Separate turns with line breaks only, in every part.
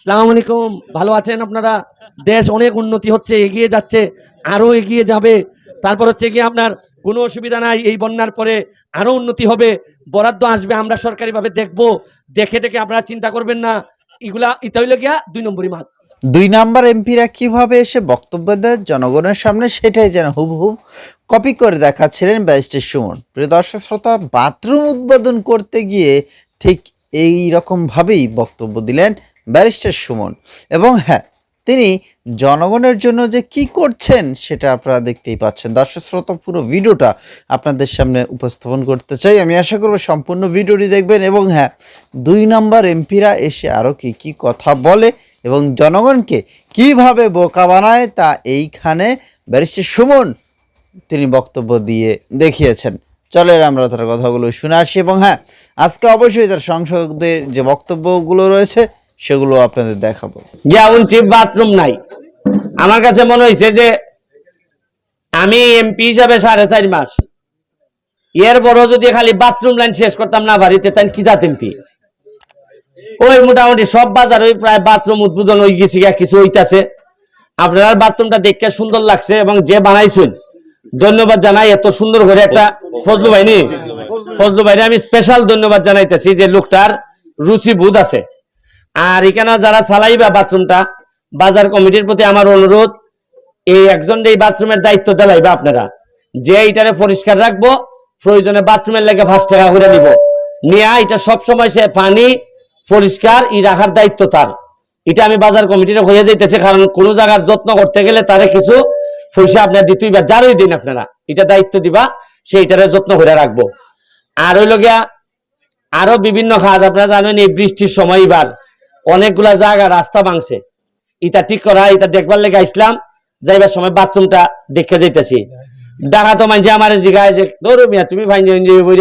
সালাম আলাইকুম ভালো আছেন আপনারা? দেশ অনেক উন্নতি হচ্ছে, এগিয়ে যাচ্ছে, আরও এগিয়ে যাবে। তারপর হচ্ছে কি আপনার কোনো অসুবিধা নাই, এই বন্যার পরে আরও উন্নতি হবে। বরাদ্দ আসবে, আমরা সরকারিভাবে দেখব। দেখে দেখে আপনারা চিন্তা করবেন না। এগুলা এটা হইলে গিয়া দুই নম্বরই মাত
দুই নাম্বার এমপিরা কীভাবে এসে বক্তব্য দেয় জনগণের সামনে সেটাই যেন হুবহু কপি করে দেখাচ্ছিলেন ব্যারিস্টার সুমন। প্রিয় দর্শক শ্রোতা, বাথরুম উদ্বোধন করতে গিয়ে ঠিক এই রকম ভাবেই বক্তব্য দিলেন ব্যারিস্টার সুমন। এবং হ্যাঁ তিনি জনগণের জন্য যে কি করছেন সেটা আপনারা দেখতেই পাচ্ছেন। দর্শক শ্রোতা, পুরো ভিডিওটা আপনাদের সামনে উপস্থাপন করতে চাই। আমি আশা করব সম্পূর্ণ ভিডিওটি দেখবেন এবং হ্যাঁ দুই নম্বর এমপিরা এসে আরও কি কি কথা বলে এবং জনগণকে কীভাবে বোকা বানায় তা এইখানে ব্যারিস্টার সুমন তিনি বক্তব্য দিয়ে দেখিয়েছেন। চলেন আমরা তার কথাগুলো শুনে আসি এবং হ্যাঁ আজকে অবশ্যই তার সংসদের যে বক্তব্যগুলো রয়েছে সেগুলো আপনাদের দেখাবো।
গিয়া উনছি বাথরুম নাই। আমার কাছে মনে হয়েছে যে আমি এমপি হিসাবে সাড়ে চার মাস। এর বড় যদি খালি বাথরুম লাইন শেষ করতাম না বাড়িতে তাই কি জাত এমপি? ওই মোটামুটি সব বাজার ওই প্রায় বাথরুম উদ্বোধন হয়ে গেছে কিছু হইতাছে। আপনার বাথরুমটা দেখতে সুন্দর লাগছে এবং যে বানাইছেন, ধন্যবাদ জানাই। এত সুন্দর করে একটা ফজলু ভাইনি ফজলু ভাইনি আমি স্পেশাল ধন্যবাদ জানাইতেছি যে লোকটার রুচি বুধ আছে। আর এখানে যারা চালাইবা বাথরুমটা, বাজার কমিটির প্রতি আমার অনুরোধ, এই একজন এই বাথরুমের দায়িত্ব দিলাইবা আপনারা। যে এইটারে পরিষ্কার রাখব, প্রয়োজনে বাথরুমের লেগে পাঁচ টাকা করে নিব। নিয়ে এটা সব সময় সে পানি পরিষ্কার, ই রাখার দায়িত্ব তার। এটা আমি বাজার কমিটির হয়ে যাইতেছে, কারণ কোন জায়গার যত্ন করতে গেলে তারে কিছু পয়সা আপনার দিতেই বা যারই দিন আপনারা। এটা দায়িত্ব দিবা সেইটারে যত্ন করে রাখব। আর হইল গিয়া, আরও বিভিন্ন কাজ, আপনারা জানেন এই বৃষ্টির সময় এবার। অনেকগুলা জায়গা রাস্তা ভাঙছে। ইটা ঠিক করা এটা দেখবার লেগে আসলাম, যাইবার সময় বাথরুমটা দেখে যাইতেছি। দেখা তো মানছে আমার জিগায় যে, ধরো মিয়া, তুমি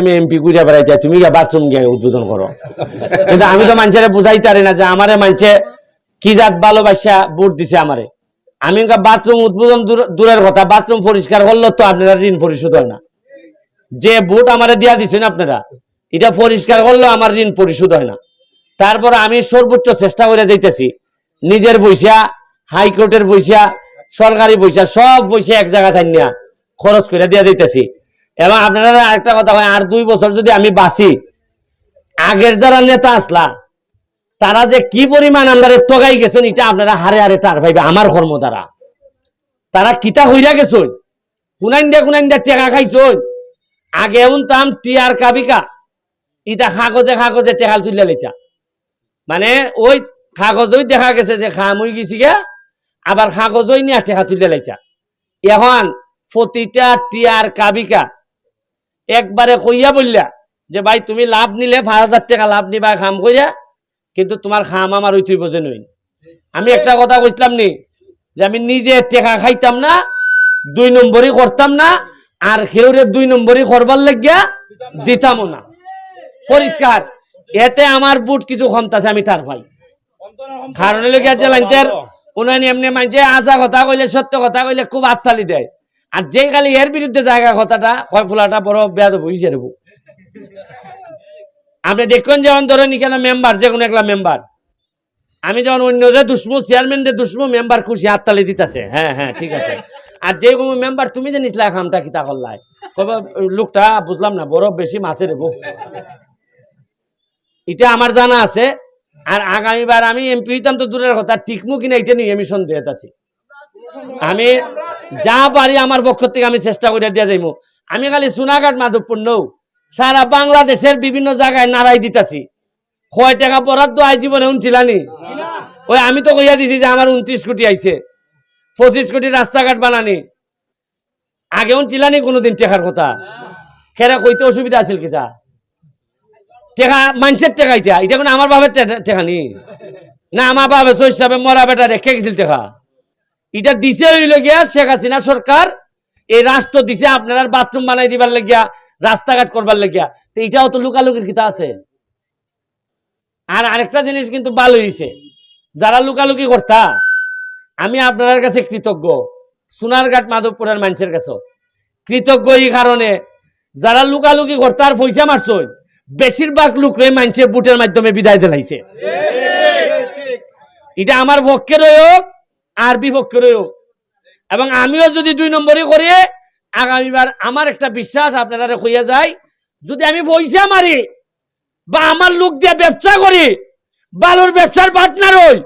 আমি এমপি ঘুরে বেড়াইতে তুমি গিয়া বাথরুম গিয়ে উদ্বোধন করো। কিন্তু আমি তো মানুষের বুঝাইতে পারি না যে আমারে মানছে কি জাত ভালোবাসা বুট দিছে আমারে। আমি বাথরুম উদ্বোধন দূরের কথা, বাথরুম পরিষ্কার করলে তো আপনারা ঋণ পরিশোধ হয় না। যে বুট আমারে দিয়া দিছেন আপনারা, এটা পরিষ্কার করলেও আমার ঋণ পরিশোধ হয় না। তারপর আমি সর্বোচ্চ চেষ্টা করে যাইতেছি। নিজের পয়সা, হাইকোর্টের পয়সা, সরকারি পয়সা, সব পয়সা এক জায়গা থাইনিয়া খরচ করে দিয়া যাইতেছি। এবং আপনারা একটা কথা হয় আর দুই বছর যদি আমি বাঁচি, আগের যারা নেতা আসলা, তারা যে কি পরিমাণ আমরা টগাই গেছেন, এটা আপনারা হারে হারে টার পাইবে আমার কর্ম দ্বারা। তারা কিতা হইরা গেছেন, কুনাইন দিয়া কুনাইন দিয়া টেকা খাইছন, আগে উনতাম টিয়ার কাবিকা ইটা কাগজে কাগজে টেকাল তুললে লেখা মানে ওই কাগজই দেখা গেছে যে খাম হয়ে গেছি গে, আবার কাগজই নিয়ে টেকা তুলে লাইতা। এখন প্রতিটা টিয়ার কাবিকা একবারে কইয়া বললা যে, ভাই, তুমি লাভ নিলে পাঁচ হাজার টাকা লাভ নিবা খাম কইরা, কিন্তু তোমার খাম আমার ওই তুই বোঝে নই আমি একটা কথা কইছিলাম নি, যে আমি নিজে টেকা খাইতাম না, দুই নম্বরই করতাম না, আর খেউরে দুই নম্বরই করবার লাগিয়া দিতামও না। পরিষ্কার। এতে আমার বুট কিছু ক্ষমতাছে আমি তার ভাই। কারণ লাইনটার উনানি এমনি মানছে আসা কথা কইলে, সত্য কথা কইলে খুব আত্মালি দেয়। আর যে খালি এর বিরুদ্ধে জায়গা কথাটা, কয় ফুলাটা বড় বেয়াদ হইছে রেবু। আপনি দেখুন যেমন ধরেন এখানে মেম্বার যে কোনো একলা মেম্বার আমি যখন অন্য যে দুশ্মু চেয়ারম্যান যে দুশ্মু মেম্বার খুশি হাততালি দিতেছে। হ্যাঁ হ্যাঁ ঠিক আছে। আর যে কোনো মেম্বার তুমি যে নিসলা খামটা কিতা করলাই। কবে লোকটা, বুঝলাম না, বড় বেশি মাথে রেবো। এটা আমার জানা আছে, আর আগামীবার আমি এমপি হইতাম তো দূরের কথা টিকমু কিনা এটা নিয়ে আমি সন্দেহ আছি। আমি যা পারি আমার পক্ষ থেকে আমি চেষ্টা করে দিয়ে যাইমু আমি খালি সোনাঘাট মাধবপুর নৌ সারা বাংলাদেশের বিভিন্ন জায়গায় নাড়াই দিতাছি। কয় টাকা বরাদ্দ আই জীবনে উনছিলানি ওই আমি তো কইয়া দিছি যে আমার উনত্রিশ কোটি আইছে। পঁচিশ কোটি রাস্তাঘাট বানানি। আগে উনছিলানি কোনোদিন টেকার কথা? খেরা কইতে অসুবিধা আছিল কিতা? টেকা মানুষের টেকা এটা এটা কোনো আমার বাবার টে- টেকা নি? না আমার বাবা হিসাবে মরা বেটা রেখে গেছিল টেকা। এটা দিছে হইল গিয়া শেখ হাসিনা সরকার এই রাষ্ট্র দিছে আপনারা বাথরুম বানাই দিবার লাগিয়া রাস্তাঘাট করবার লাগিয়া। তো এটাও তো লুকালুকির কিতা আছে। আর আরেকটা জিনিস কিন্তু ভালো হয়েছে যারা লুকালুকি করতা আমি আপনার কাছে কৃতজ্ঞ। সোনারঘাট মাধবপুরের মানুষের কাছে। কৃতজ্ঞ এই কারণে যারা লুকালুকি করতার পয়সা মারছই বেশিরভাগ লোকরে মানুষের বুটের মাধ্যমে বিদায় দিলাইছে। এটা আমার পক্ষে হোক আর বিপক্ষে হোক এবং আমিও যদি দুই নম্বরই করি, আগামীবার আমার একটা বিশ্বাস আপনারা কইয়া যায়, যদি আমি পয়সা মারি বা আমার লোক দিয়ে ব্যবসা করি, বালুর ব্যবসার পার্টনার হই,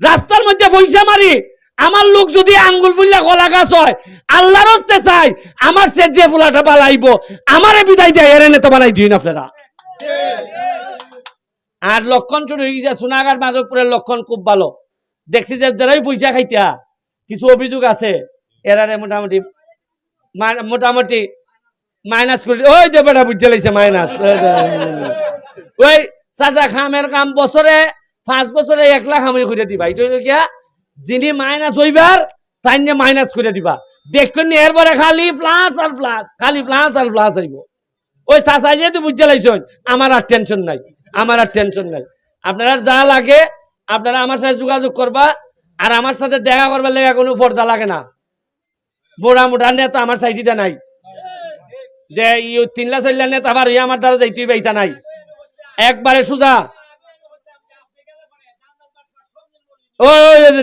রাস্তার মধ্যে পয়সা মারি, আমার লোক যদি আঙ্গুল ফুললে কলা গাছ হয়, আল্লাহর চাই, আমার সে যে ফুলাটা বালাইব, আমারে বিদায় দেয়, এর নেতা বানাই দিন আপনারা। আর লক্ষণ শুরু হয়ে গেছে সোনাগার মাধবপুরের লক্ষণ খুব ভালো। দেখছি যে যারাই পয়সা খাইতা কিছু অভিযোগ আছে এরারে মোটামুটি মোটামুটি মাইনাস করে ওই যে বেটা বুঝতে লাগছে মাইনাস ওই চাচা খামের কাম বছরে পাঁচ বছরে এক লাখ আমি করে দিবা। এটা কিয়া? যিনি মাইনাস হইবার তাই নিয়ে মাইনাস করে দিবা দেখুন এরপরে খালি প্লাস আর প্লাস খালি প্লাস আর প্লাস আইব ওই চাচা যেহেতু বুঝতে লাগছেন আমার আর টেনশন নাই, আমার আর টেনশন নাই। আপনারা যা লাগে, আপনারা আমার সাথে যোগাযোগ করবা, আর আমার সাথে দেখা করবার লেগে কোনো পর্দা লাগে না। মোটা মোটা নেতা আমার সাইডিতে নাই। যে তিনলা চাইলা নেতা আবার আমার দ্বারা যাইতে বাইতা নাই। একবারে সুজা।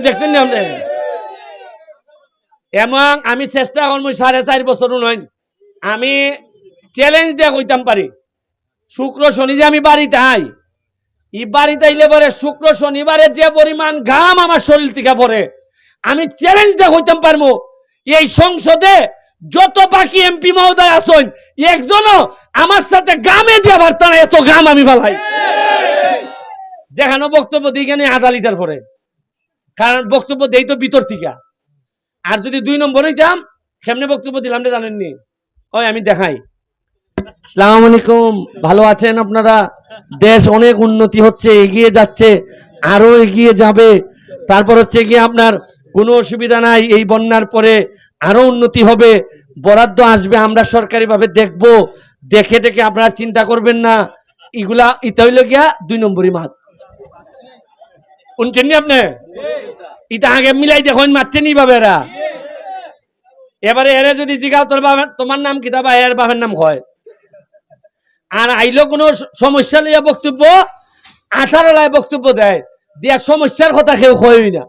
দেখছেন না আপনি? এমন আমি চেষ্টা করব, সাড়ে চার বছর নয় আমি চ্যালেঞ্জ দিয়ে কইতাম পারি। শুক্র শনি যে আমি বাড়িতে আই, ই বাড়িতে আইলে পরে শুক্র শনিবারে যে পরিমাণ ঘাম আমার শরীর থেকে পড়ে, আমি চ্যালেঞ্জ দিয়ে কইতাম পারব এই সংসদে যত বাকি এমপি মহোদয় আসুন একজনও আমার সাথে গামে দিয়ে না এত গাম আমি ফালাই। যেখানে বক্তব্য দিই কেন আধা লিটার পরে কারণ বক্তব্য দেই তো ভিতর থেকে। আর যদি দুই নম্বর হইতাম, কেমনে বক্তব্য দিলাম জানেননি? ওই আমি দেখাই। সালাম আলাইকুম ভালো আছেন আপনারা? দেশ অনেক উন্নতি হচ্ছে, এগিয়ে যাচ্ছে, আরও এগিয়ে যাবে। তারপর হচ্ছে গিয়ে আপনার কোনো অসুবিধা নাই, এই বন্যার পরে আরও উন্নতি হবে। বরাদ্দ আসবে, আমরা সরকারিভাবে দেখব। দেখে দেখে আপনারা চিন্তা করবেন না। এগুলা ইতা হইল গিয়া দুই নম্বরই মাত শুনছেন আপনি? ইটা আগে মিলাই দেখুন মারছে নি ভাবে এরা। এবারে এরে যদি জিগাও, তোর বাবার তোমার নাম কিতা বা এর বাবার নাম হয় আর আইলো কোনো সমস্যা লইয়া বক্তব্য আঠারো লাই বক্তব্য দেয়। দিয়া সমস্যার কথা কেউ কই না।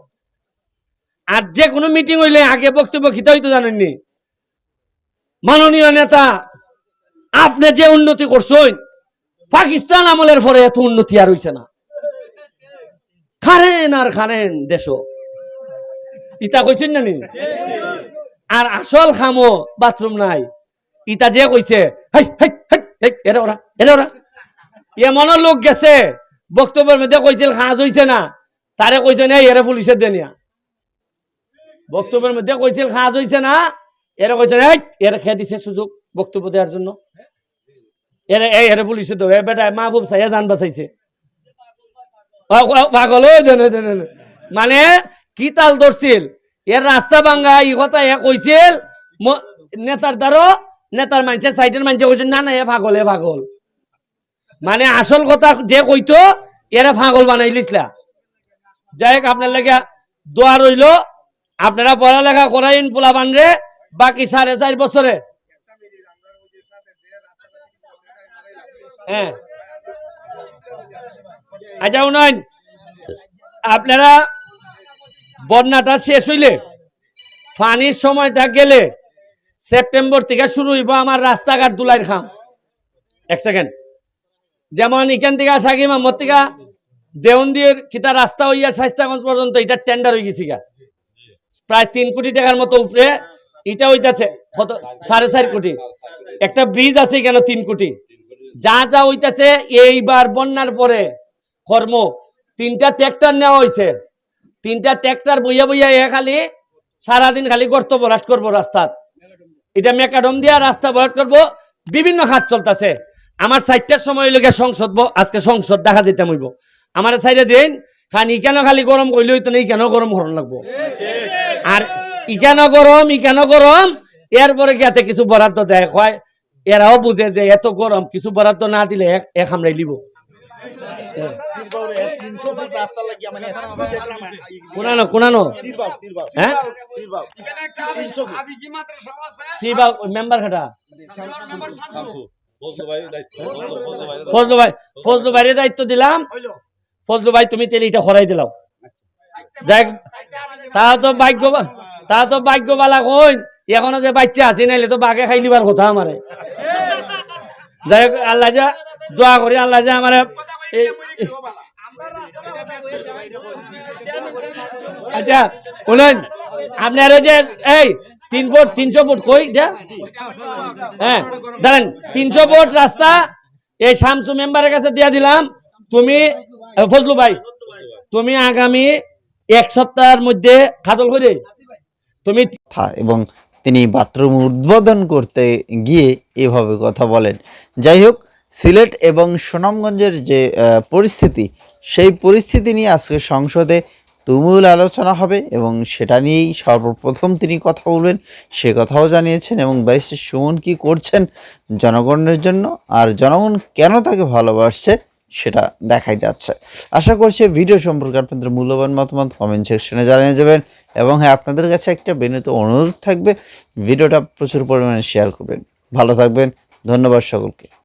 আর যে কোনো মিটিং হইলে আগে বক্তব্য খিতা হইতো জানেননি? মাননীয় নেতা আপনি যে উন্নতি করছেন পাকিস্তান আমলের পরে এত উন্নতি আর হইছে না। খারেন আর খারেন দেশ ইতা কইছেন না নি? আর আসল খামো বাথরুম নাই। ইতা যে কইছে হাই হাই, এরা ওরা এরা ওরা। এমন লোক গেছে। বক্তব্যের মধ্যে কইছিল খাজ হইছে না। তারে কইছে না এরা পুলিশের দেনিয়া বক্তব্যের মধ্যে কইছিল খাজ হইছে না। এরা কইছে এই এরা খেয়ে দিছে সুযোগ বক্তব্য দেওয়ার জন্য। এরা এই এরা পুলিশের দেবে বেটা মাহবুব সাইয়া জান বাঁচাইছে। পাগল। মানে কি তাল ধরছিল এর রাস্তা ভাঙ্গা ই কথা এ কইছিল ম- নেতার দ্বারো নেতার মানুষের সাইডের মানুষে কইছিল না না, এ পাগল এ পাগল। মানে আসল কথা যে কইতো, এরা পাগল বানাই লিসলা। যাই হোক, আপনার লেগে দোয়া রইল। আপনারা পড়ালেখা করাইন পোলা বানরে বাকি সাড়ে চার বছরে। হ্যাঁ। আচ্ছা উনয়ন আপনারা বন্যাটা শেষ হইলে, ফানির সময়টা গেলে সেপ্টেম্বর থেকে শুরু হইব আমার রাস্তাঘাট দুলাইর খাম। এক সেকেন্ড। যেমন এখান থেকে সাকি মামত থেকে দেওন্দির কিতা রাস্তা হইয়া স্বাস্থ্যগঞ্জ পর্যন্ত এটা টেন্ডার হয়ে গেছি গা। প্রায় তিন কোটি টাকার মতো উপরে এটা হইতাছে, কত? সাড়ে চার কোটি। একটা ব্রিজ আছে কেন তিন কোটি। যা যা হইতাছে, এইবার বন্যার পরে কর্ম। তিনটা ট্র্যাক্টর নেওয়া হয়েছে তিনটা ট্র্যাক্টর বইয়া বইয়া এ খালি সারাদিন খালি গর্ত ভরাট করব রাস্তাত এটা মেকাডম দিয়া রাস্তা ভরাট করব। বিভিন্ন খাত চলতেছে। আমার সাইডটার সময় লোকে সংসদ আজকে সংসদ দেখা যেতে হইব আমার সাইডে দিন খান ইকেন খালি গরম করলে হইতো না ইকেন গরম হরণ লাগবো। আর ইকেন গরম ইকেন গরম, এরপরে গিয়াতে কিছু বরাদ্দ দেয়? কয়, এরাও বুঝে যে এত গরম, কিছু বরাদ্দ না দিলে এক- হামরাই লিব। কোনানো হ্যাঁ? দায়িত্ব দিলাম। ফজলু ভাই তুমি তেলে এটা হরাই দিলাম যাই তা তো ভাগ্য তা তো ভাগ্য বালা কইন, এখনও যে বাচ্চা আছে, নাইলে তো বাঘে খাই লিবার কথা আমারে। যাই হোক, আল্লাহ যা দোয়া করি, আল্লাহ যা আমার আচ্ছা শুনেন আপনার যে, এই, তিন ফুট, তিনশো ফুট কই? হ্যাঁ দাঁড়ান, তিনশো ফুট রাস্তা, এই শামসু মেম্বারের কাছে দিয়া দিলাম। তুমি ফজলু ভাই, তুমি আগামী এক সপ্তাহের মধ্যে খাজল করে, তুমি
এবং তিনি বাথরুম উদ্বোধন করতে গিয়ে এভাবে কথা বলেন। যাই হোক সিলেট এবং সুনামগঞ্জের যে পরিস্থিতি, সেই পরিস্থিতি নিয়ে আজকে সংসদে তুমুল আলোচনা হবে এবং সেটা নিয়েই সর্বপ্রথম তিনি কথা বলবেন। সে কথাও জানিয়েছেন এবং ব্যারিস্টার সুমন কি করছেন জনগণের জন্য আর জনগণ কেন তাকে ভালোবাসছে সেটা দেখাই যাচ্ছে। আশা করছি ভিডিও সম্পর্কে আপনাদের মূল্যবান মতামত কমেন্ট সেকশনে জানিয়ে যাবেন এবং হ্যাঁ আপনাদের কাছে একটা বিনীত অনুরোধ থাকবে, ভিডিওটা প্রচুর পরিমাণে শেয়ার করবেন। ভালো থাকবেন, ধন্যবাদ সকলকে।